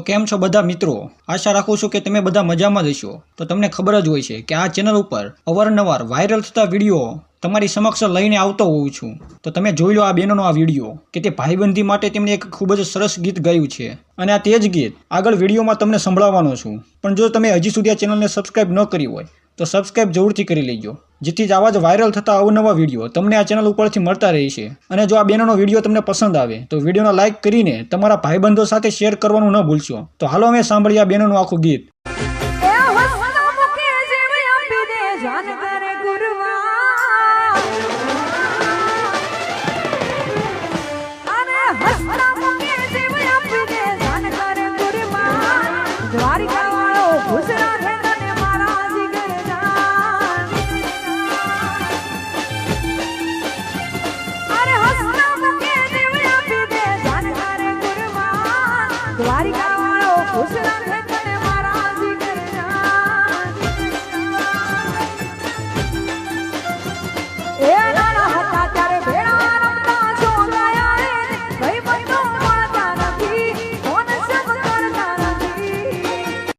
કેમ છો બધા મિત્રો? આશા રાખું છું કે તમે બધા મજામાં જ હશો. તો તમને ખબર જ હોય છે કે આ ચેનલ ઉપર અવારનવાર વાયરલ થતા વીડિયો તમારી સમક્ષ લઈને આવતો હોઉં છું. તો તમે જોઈ લો આ બહેનોનો આ વીડિયો, કે તે ભાઈબંધી માટે તેમણે એક ખૂબ જ સરસ ગીત ગાયું છે. અને આ તે જ ગીત આગળ વિડીયોમાં તમને સંભળાવવાનો છું. પણ જો તમે હજી સુધી આ ચેનલને સબસ્ક્રાઈબ ન કરી હોય તો સબસ્ક્રાઈબ જરૂરથી કરી લેજો. જેથી જ આવા જ વાયરલ થતા અવનવા વીડિયો તમને આ ચેનલ ઉપરથી મળતા રહેશે. અને જો આ બેનોનો વીડિયો તમને પસંદ આવે, તો વિડીયોને લાઇક કરીને તમારા ભાઈબંધો સાથે શેર કરવાનું ન ભૂલશો. તો હાલો અમે સાંભળીએ આ બેનોનું આખું ગીત. દ્વારિકા વાળો મુકે દ્વારિકા વાળો રાખે